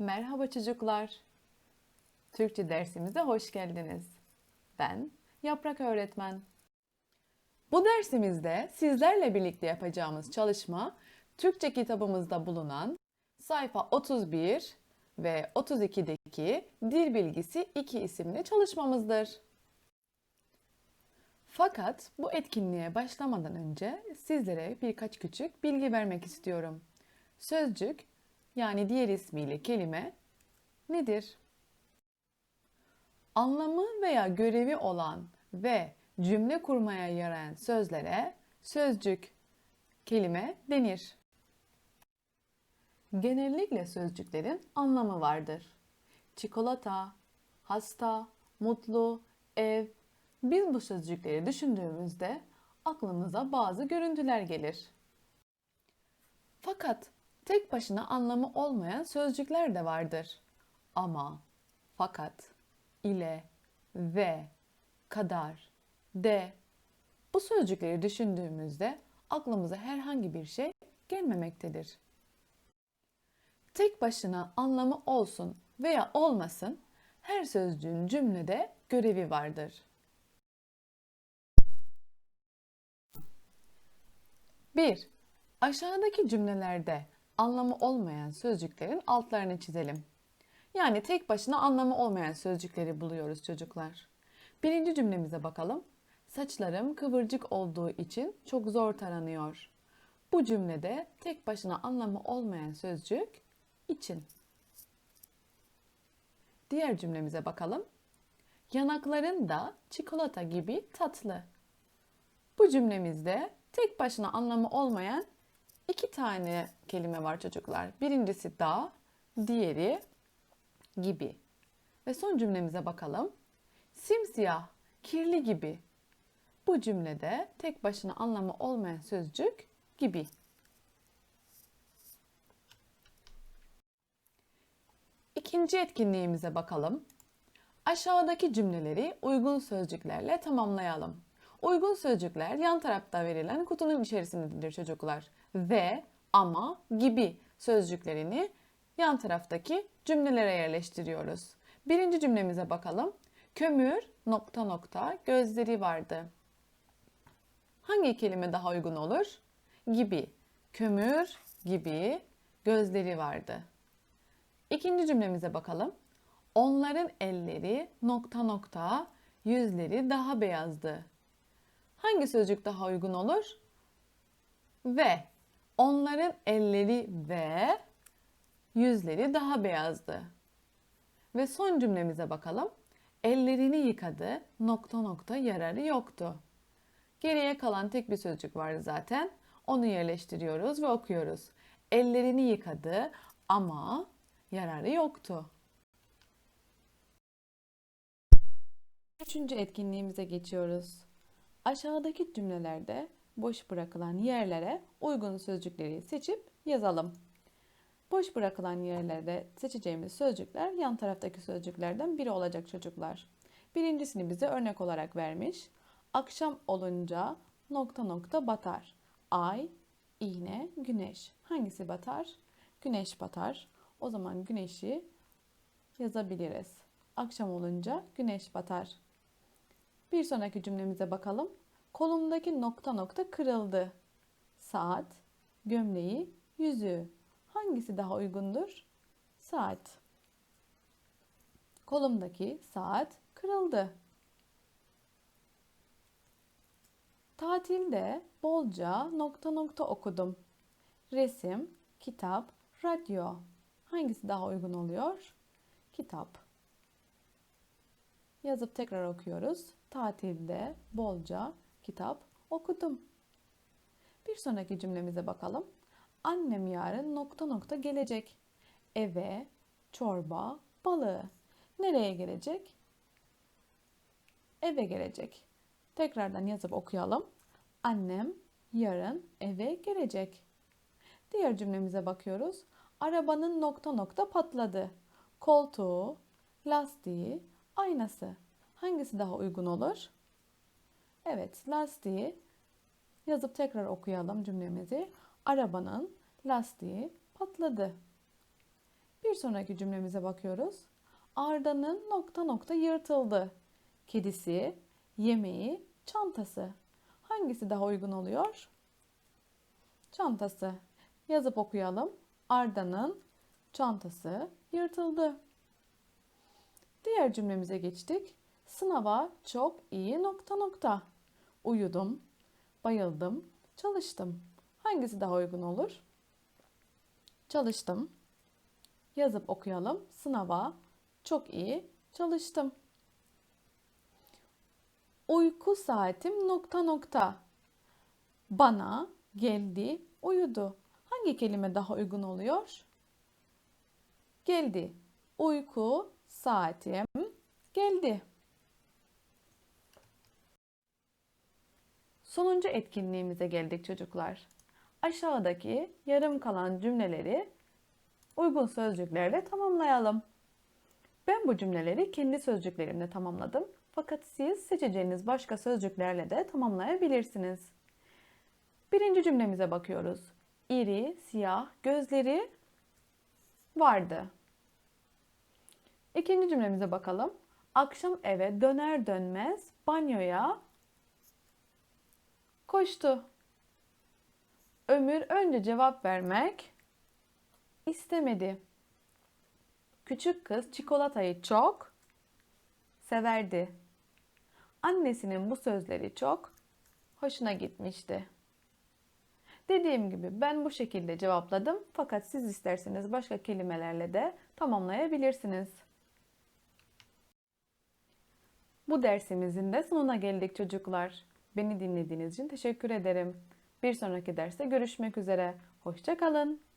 Merhaba çocuklar. Türkçe dersimize hoş geldiniz. Ben Yaprak Öğretmen. Bu dersimizde sizlerle birlikte yapacağımız çalışma Türkçe kitabımızda bulunan sayfa 31 ve 32'deki Dil Bilgisi 2 isimli çalışmamızdır. Fakat bu etkinliğe başlamadan önce sizlere birkaç küçük bilgi vermek istiyorum. Sözcük yani diğer ismiyle kelime nedir? Anlamı veya görevi olan ve cümle kurmaya yarayan sözlere sözcük, kelime denir. Genellikle sözcüklerin anlamı vardır. Çikolata, hasta, mutlu, ev. Biz bu sözcükleri düşündüğümüzde aklımıza bazı görüntüler gelir. Fakat tek başına anlamı olmayan sözcükler de vardır. Ama, fakat, ile, ve, kadar, de. Bu sözcükleri düşündüğümüzde aklımıza herhangi bir şey gelmemektedir. Tek başına anlamı olsun veya olmasın her sözcüğün cümlede görevi vardır. 1. Aşağıdaki cümlelerde anlamı olmayan sözcüklerin altlarını çizelim. Yani tek başına anlamı olmayan sözcükleri buluyoruz çocuklar. Birinci cümlemize bakalım. Saçlarım kıvırcık olduğu için çok zor taranıyor. Bu cümlede tek başına anlamı olmayan sözcük için. Diğer cümlemize bakalım. Yanakların da çikolata gibi tatlı. Bu cümlemizde tek başına anlamı olmayan iki tane kelime var çocuklar. Birincisi da, diğeri gibi. Ve son cümlemize bakalım. Simsiyah, kirli gibi. Bu cümlede tek başına anlamı olmayan sözcük gibi. İkinci etkinliğimize bakalım. Aşağıdaki cümleleri uygun sözcüklerle tamamlayalım. Uygun sözcükler yan tarafta verilen kutunun içerisindedir çocuklar. Ve, ama, gibi sözcüklerini yan taraftaki cümlelere yerleştiriyoruz. Birinci cümlemize bakalım. Kömür nokta nokta gözleri vardı. Hangi kelime daha uygun olur? Gibi. Kömür gibi gözleri vardı. İkinci cümlemize bakalım. Onların elleri nokta nokta yüzleri daha beyazdı. Hangi sözcük daha uygun olur? Ve. Onların elleri ve yüzleri daha beyazdı. Ve son cümlemize bakalım. Ellerini yıkadı, nokta nokta yararı yoktu. Geriye kalan tek bir sözcük vardı zaten. Onu yerleştiriyoruz ve okuyoruz. Ellerini yıkadı ama yararı yoktu. Üçüncü etkinliğimize geçiyoruz. Aşağıdaki cümlelerde boş bırakılan yerlere uygun sözcükleri seçip yazalım. Boş bırakılan yerlerde seçeceğimiz sözcükler yan taraftaki sözcüklerden biri olacak çocuklar. Birincisini bize örnek olarak vermiş. Akşam olunca nokta nokta batar. Ay, iğne, güneş. Hangisi batar? Güneş batar. O zaman güneşi yazabiliriz. Akşam olunca güneş batar. Bir sonraki cümlemize bakalım. Kolumdaki nokta nokta kırıldı. Saat, gömleği, yüzüğü. Hangisi daha uygundur? Saat. Kolumdaki saat kırıldı. Tatilde bolca nokta nokta okudum. Resim, kitap, radyo. Hangisi daha uygun oluyor? Kitap. Yazıp tekrar okuyoruz. Tatilde bolca kitap okudum. Bir sonraki cümlemize bakalım. Annem yarın nokta nokta gelecek. Eve, çorba, balığı. Nereye gelecek? Eve gelecek. Tekrardan yazıp okuyalım. Annem yarın eve gelecek. Diğer cümlemize bakıyoruz. Arabanın nokta nokta patladı. Koltuğu, lastiği, aynası. Hangisi daha uygun olur? Evet, lastiği yazıp tekrar okuyalım cümlemizi. Arabanın lastiği patladı. Bir sonraki cümlemize bakıyoruz. Arda'nın nokta nokta yırtıldı. Kedisi, yemeği, çantası. Hangisi daha uygun oluyor? Çantası. Yazıp okuyalım. Arda'nın çantası yırtıldı. Diğer cümlemize geçtik. Sınava çok iyi nokta nokta. Uyudum, bayıldım, çalıştım. Hangisi daha uygun olur? Çalıştım. Yazıp okuyalım. Sınava çok iyi çalıştım. Uyku saatim nokta nokta. Bana geldi, uyudu. Hangi kelime daha uygun oluyor? Geldi. Uyku saatim geldi. Sonuncu etkinliğimize geldik çocuklar. Aşağıdaki yarım kalan cümleleri uygun sözcüklerle tamamlayalım. Ben bu cümleleri kendi sözcüklerimle tamamladım. Fakat siz seçeceğiniz başka sözcüklerle de tamamlayabilirsiniz. Birinci cümlemize bakıyoruz. İri, siyah, gözleri vardı. İkinci cümlemize bakalım. Akşam eve döner dönmez banyoya koştu. Ömür önce cevap vermek istemedi. Küçük kız çikolatayı çok severdi. Annesinin bu sözleri çok hoşuna gitmişti. Dediğim gibi ben bu şekilde cevapladım fakat siz isterseniz başka kelimelerle de tamamlayabilirsiniz. Bu dersimizin de sonuna geldik çocuklar. Beni dinlediğiniz için teşekkür ederim. Bir sonraki derste görüşmek üzere. Hoşçakalın.